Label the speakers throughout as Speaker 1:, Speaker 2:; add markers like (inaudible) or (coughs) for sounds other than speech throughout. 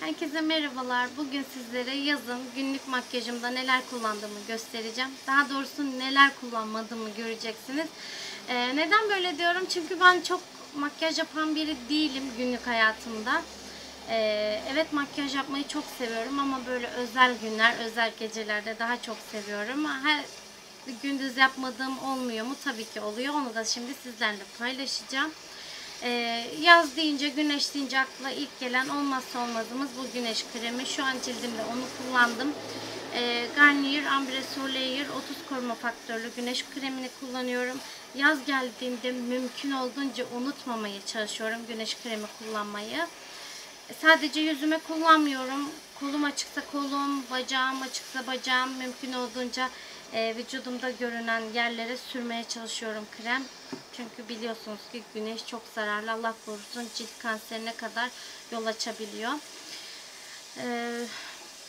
Speaker 1: Herkese merhabalar. Bugün sizlere yazın günlük makyajımda neler kullandığımı göstereceğim. Daha doğrusu neler kullanmadığımı göreceksiniz. Ee, neden böyle diyorum? Çünkü ben çok makyaj yapan biri değilim günlük hayatımda. Ee, evet makyaj yapmayı çok seviyorum ama böyle özel günler, özel gecelerde daha çok seviyorum. Her gündüz yapmadığım olmuyor mu? Tabii ki oluyor. Onu da şimdi sizlerle paylaşacağım. Ee, yaz deyince, güneş deyince akla ilk gelen olmazsa olmazımız bu güneş kremi. Şu an cildimde onu kullandım. Ee, Garnier Ambre Soleil 30 koruma faktörlü güneş kremini kullanıyorum. Yaz geldiğinde mümkün olduğunca unutmamaya çalışıyorum güneş kremi kullanmayı. Sadece yüzüme kullanmıyorum. Kolum açıksa kolum, bacağım açıksa bacağım mümkün olduğunca e, vücudumda görünen yerlere sürmeye çalışıyorum krem. Çünkü biliyorsunuz ki güneş çok zararlı. Allah korusun cilt kanserine kadar yol açabiliyor. E,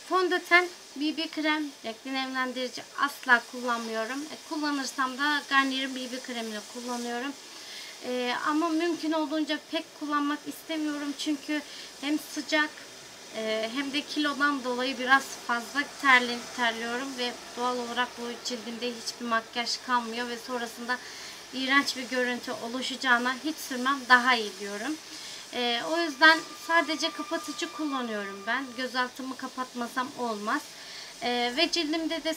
Speaker 1: fondöten, BB krem, renkli nemlendirici asla kullanmıyorum. E, kullanırsam da Garnier'in BB kremini kullanıyorum. Ee, ama mümkün olduğunca pek kullanmak istemiyorum çünkü hem sıcak e, hem de kilodan dolayı biraz fazla terli, terliyorum ve doğal olarak bu cildimde hiçbir makyaj kalmıyor ve sonrasında iğrenç bir görüntü oluşacağına hiç sürmem daha iyi diyorum. Ee, o yüzden sadece kapatıcı kullanıyorum ben. Göz altımı kapatmasam olmaz. Ee, ve cildimde de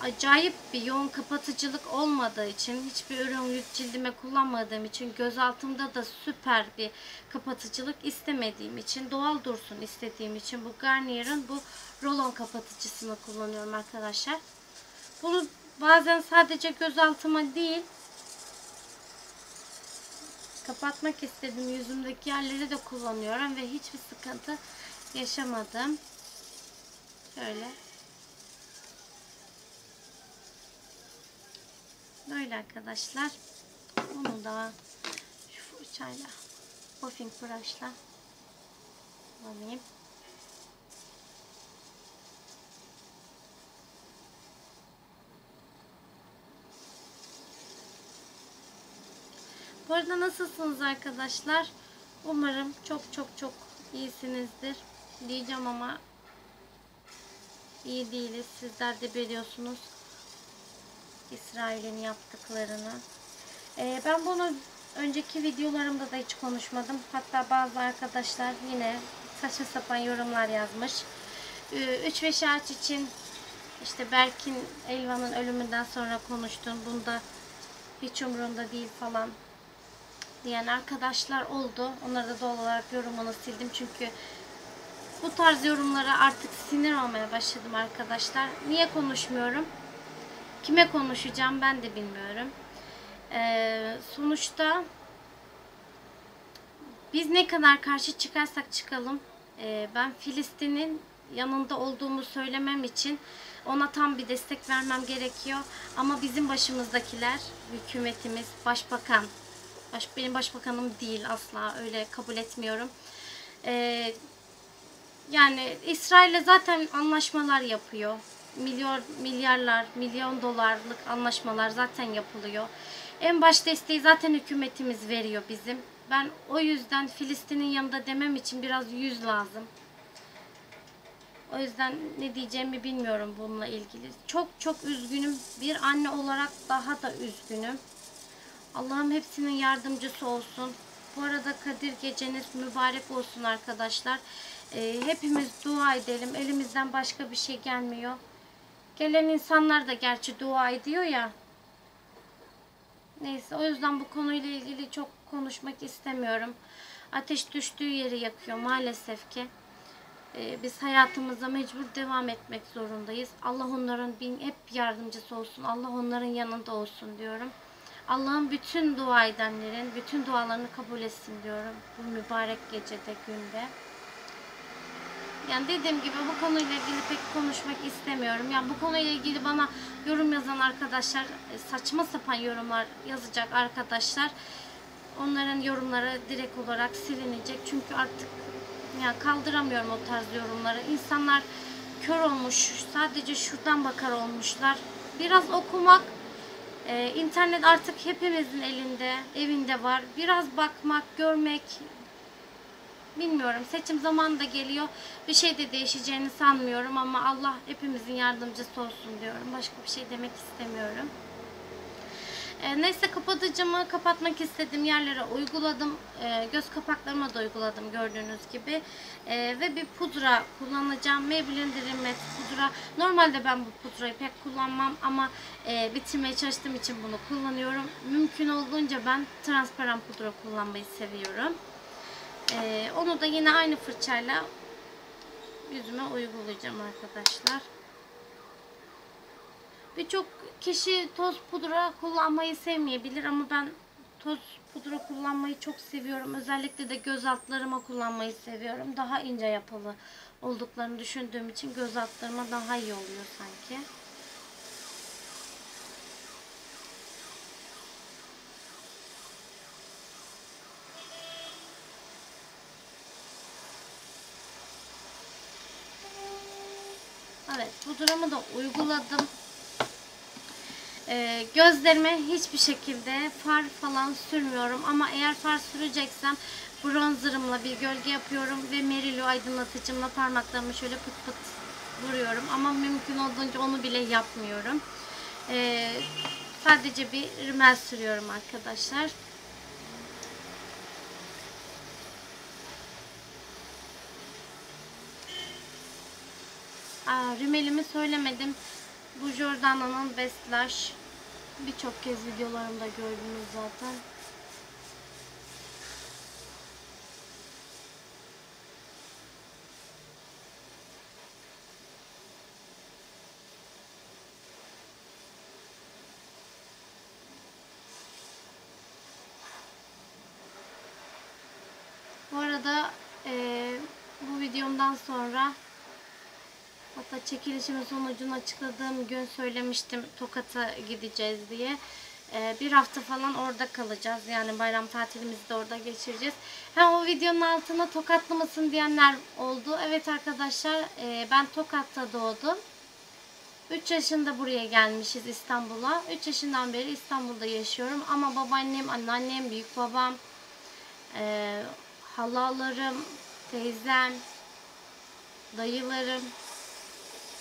Speaker 1: acayip bir yoğun kapatıcılık olmadığı için hiçbir ürün cildime kullanmadığım için göz altımda da süper bir kapatıcılık istemediğim için doğal dursun istediğim için bu Garnier'ın bu rolon kapatıcısını kullanıyorum arkadaşlar. Bunu bazen sadece göz altıma değil kapatmak istediğim yüzümdeki yerleri de kullanıyorum ve hiçbir sıkıntı yaşamadım. Şöyle Böyle arkadaşlar. Bunu da şu fırçayla buffing brush'la alayım. Bu arada nasılsınız arkadaşlar? Umarım çok çok çok iyisinizdir. Diyeceğim ama iyi değiliz. Sizler de biliyorsunuz. İsrail'in yaptıklarını. Ee, ben bunu önceki videolarımda da hiç konuşmadım. Hatta bazı arkadaşlar yine saçma sapan yorumlar yazmış. 3 ve şarj için işte Berkin Elvan'ın ölümünden sonra konuştun. Bunda hiç umurumda değil falan diyen arkadaşlar oldu. Onları da doğal olarak yorumunu sildim. Çünkü bu tarz yorumlara artık sinir olmaya başladım arkadaşlar. Niye konuşmuyorum? Kime konuşacağım ben de bilmiyorum. Ee, sonuçta biz ne kadar karşı çıkarsak çıkalım e, ben Filistin'in yanında olduğumu söylemem için ona tam bir destek vermem gerekiyor. Ama bizim başımızdakiler, hükümetimiz, başbakan, baş, benim başbakanım değil asla öyle kabul etmiyorum. Ee, yani İsrail'le zaten anlaşmalar yapıyor milyon milyarlar, milyon dolarlık anlaşmalar zaten yapılıyor. En baş desteği zaten hükümetimiz veriyor bizim. Ben o yüzden Filistin'in yanında demem için biraz yüz lazım. O yüzden ne diyeceğimi bilmiyorum bununla ilgili. Çok çok üzgünüm. Bir anne olarak daha da üzgünüm. Allah'ım hepsinin yardımcısı olsun. Bu arada Kadir geceniz mübarek olsun arkadaşlar. Ee, hepimiz dua edelim. Elimizden başka bir şey gelmiyor. Gelen insanlar da gerçi dua ediyor ya. Neyse o yüzden bu konuyla ilgili çok konuşmak istemiyorum. Ateş düştüğü yeri yakıyor maalesef ki. Ee, biz hayatımıza mecbur devam etmek zorundayız. Allah onların bin hep yardımcısı olsun. Allah onların yanında olsun diyorum. Allah'ın bütün dua edenlerin bütün dualarını kabul etsin diyorum. Bu mübarek gecede, günde. Yani dediğim gibi bu konuyla ilgili pek konuşmak istemiyorum. Yani bu konuyla ilgili bana yorum yazan arkadaşlar, e, saçma sapan yorumlar yazacak arkadaşlar. Onların yorumları direkt olarak silinecek. Çünkü artık yani kaldıramıyorum o tarz yorumları. İnsanlar kör olmuş, sadece şuradan bakar olmuşlar. Biraz okumak, e, internet artık hepimizin elinde, evinde var. Biraz bakmak, görmek, bilmiyorum. Seçim zamanı da geliyor. Bir şey de değişeceğini sanmıyorum ama Allah hepimizin yardımcısı olsun diyorum. Başka bir şey demek istemiyorum. E, neyse kapatıcımı kapatmak istediğim yerlere uyguladım. E, göz kapaklarıma da uyguladım gördüğünüz gibi. E, ve bir pudra kullanacağım. Maybelline Dream pudra. Normalde ben bu pudrayı pek kullanmam ama e, bitirmeye çalıştığım için bunu kullanıyorum. Mümkün olduğunca ben transparan pudra kullanmayı seviyorum. E, onu da yine aynı fırçayla yüzüme uygulayacağım arkadaşlar. Birçok kişi toz pudra kullanmayı sevmeyebilir ama ben toz pudra kullanmayı çok seviyorum. Özellikle de göz altlarıma kullanmayı seviyorum. Daha ince yapılı olduklarını düşündüğüm için göz altlarıma daha iyi oluyor sanki. Evet pudramı da uyguladım. Ee, gözlerime hiçbir şekilde far falan sürmüyorum ama eğer far süreceksem bronzerımla bir gölge yapıyorum ve Merilu aydınlatıcımla parmaklarımı şöyle pıt pıt vuruyorum ama mümkün olduğunca onu bile yapmıyorum. Ee, sadece bir rimel sürüyorum arkadaşlar. Aa, rimelimi söylemedim. Bu Jordana'nın Best Lash. Birçok kez videolarımda gördünüz zaten. Bu arada eee, bu videomdan sonra Hatta çekilişimin sonucunu açıkladığım gün söylemiştim Tokat'a gideceğiz diye. Ee, bir hafta falan orada kalacağız. Yani bayram tatilimizi de orada geçireceğiz. Ha o videonun altına Tokatlı mısın diyenler oldu. Evet arkadaşlar e, ben Tokat'ta doğdum. 3 yaşında buraya gelmişiz İstanbul'a. 3 yaşından beri İstanbul'da yaşıyorum. Ama babaannem, anneannem, büyük babam, e, halalarım, teyzem, dayılarım,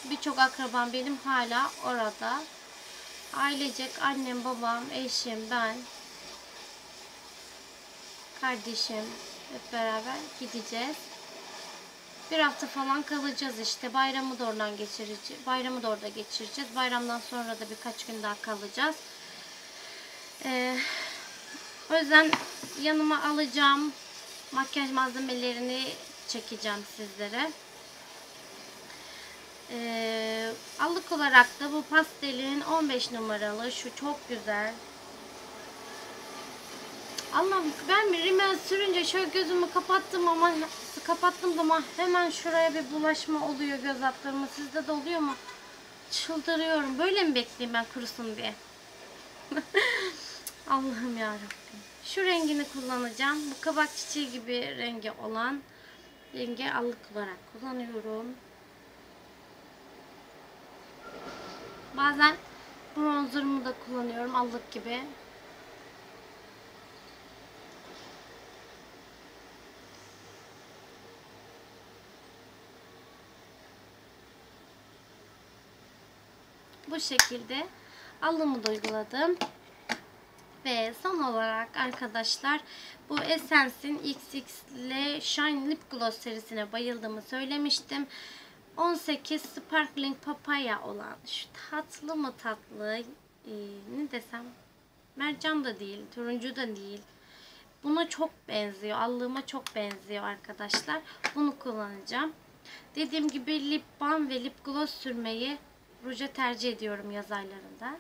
Speaker 1: birçok akrabam benim hala orada. Ailecek annem, babam, eşim, ben, kardeşim hep beraber gideceğiz. Bir hafta falan kalacağız işte. Bayramı da oradan geçireceğiz. Bayramı da orada geçireceğiz. Bayramdan sonra da birkaç gün daha kalacağız. Ee, o yüzden yanıma alacağım makyaj malzemelerini çekeceğim sizlere. Ee, allık olarak da bu pastelin 15 numaralı şu çok güzel. Allah'ım ben bir rimel sürünce şöyle gözümü kapattım ama kapattım zaman hemen şuraya bir bulaşma oluyor göz altlarıma. Sizde de oluyor mu? Çıldırıyorum. Böyle mi bekleyeyim ben kurusun diye? (laughs) Allah'ım yarabbim. Şu rengini kullanacağım. Bu kabak çiçeği gibi rengi olan rengi allık olarak kullanıyorum. Bazen bronzerımı da kullanıyorum allık gibi. Bu şekilde alımı da uyguladım. Ve son olarak arkadaşlar bu Essence'in XX'le Shine Lip Gloss serisine bayıldığımı söylemiştim. 18 Sparkling Papaya olan şu tatlı mı tatlı e, ne desem mercan da değil, turuncu da değil. Buna çok benziyor. Allığıma çok benziyor arkadaşlar. Bunu kullanacağım. Dediğim gibi lip balm ve lip gloss sürmeyi ruja tercih ediyorum yaz aylarında.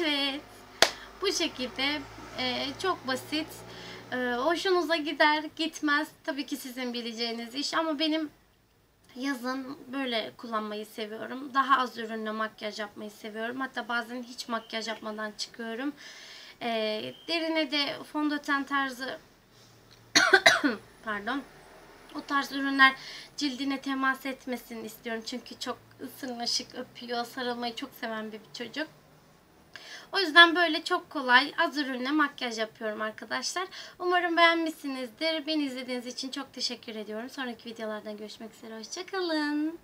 Speaker 1: Evet. Bu şekilde e, çok basit. E, hoşunuza gider gitmez. Tabii ki sizin bileceğiniz iş ama benim yazın böyle kullanmayı seviyorum. Daha az ürünle makyaj yapmayı seviyorum. Hatta bazen hiç makyaj yapmadan çıkıyorum. Ee, derine de fondöten tarzı (coughs) pardon o tarz ürünler cildine temas etmesin istiyorum. Çünkü çok ısırmaşık öpüyor, sarılmayı çok seven bir çocuk. O yüzden böyle çok kolay az ürünle makyaj yapıyorum arkadaşlar. Umarım beğenmişsinizdir. Beni izlediğiniz için çok teşekkür ediyorum. Sonraki videolardan görüşmek üzere. Hoşçakalın.